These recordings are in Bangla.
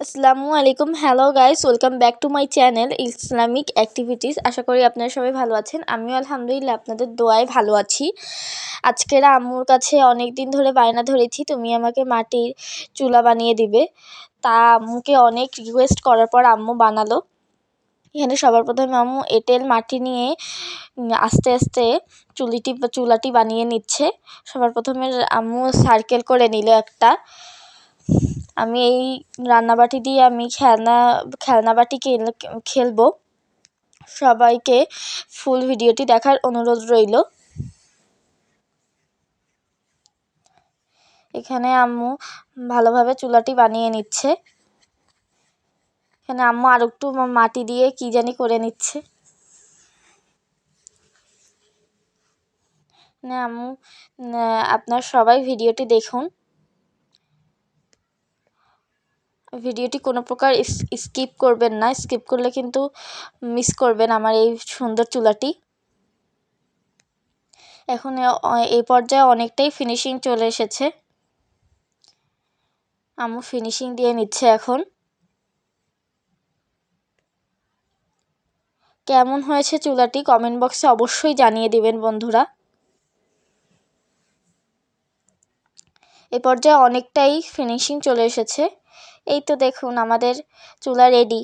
আসসালামু আলাইকুম। Hello guys welcome back to my channel Islamic activities আশা করি আপনারা সবাই ভালো আছেন। আমিও আলহামদুলিল্লাহ আপনাদের দোয়ায় ভালো আছি। আজকের আম্মুর কাছে অনেক দিন ধরে বায়না ধরেছি, তুমি আমাকে মাটির চুলা বানিয়ে দিবে। তা আম্মুকে অনেক রিকোয়েস্ট করার পর আম্মু বানালো। এখানে সবার প্রথমে আম্মু এঁটেল, মাটি নিয়ে আস্তে আস্তে চুলিটি চুলাটি বানিয়ে নিচ্ছে। সবার প্রথমে আম্মু সার্কেল করে নিল একটা। আমি এই রান্নাবাটি দিয়ে আমি খেলনা খেলনা বাটি খেলব। সবাইকে ফুল ভিডিওটি দেখার অনুরোধ রইল। এখানে আম্মু ভালোভাবে চুলাটি বানিয়ে নিচ্ছে। এখানে আম্মু আর একটু মাটি দিয়ে কি জানি করে নিচ্ছে। আম্মু আপনার সবাই ভিডিওটি দেখুন। ভিডিওটি কোনো প্রকার স্কিপ করবেন না। স্কিপ করলে কিন্তু মিস করবেন আমার এই সুন্দর চুলাটি। এখন এই পর্যায়ে অনেকটাই ফিনিশিং চলে এসেছে। আম্মু ফিনিশিং দিয়ে নিচ্ছে এখন। কেমন হয়েছে চুলাটি কমেন্ট বক্সে অবশ্যই জানিয়ে দিবেন বন্ধুরা। এ পর্যায়ে অনেকটাই ফিনিশিং চলে এসেছে। এই তো দেখুন আমাদের চুলা রেডি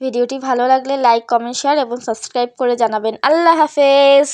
ভিডিওটি ভালো লাগলে লাইক কমেন্ট শেয়ার এবং সাবস্ক্রাইব করে জানাবেন। আল্লাহ হাফেজ!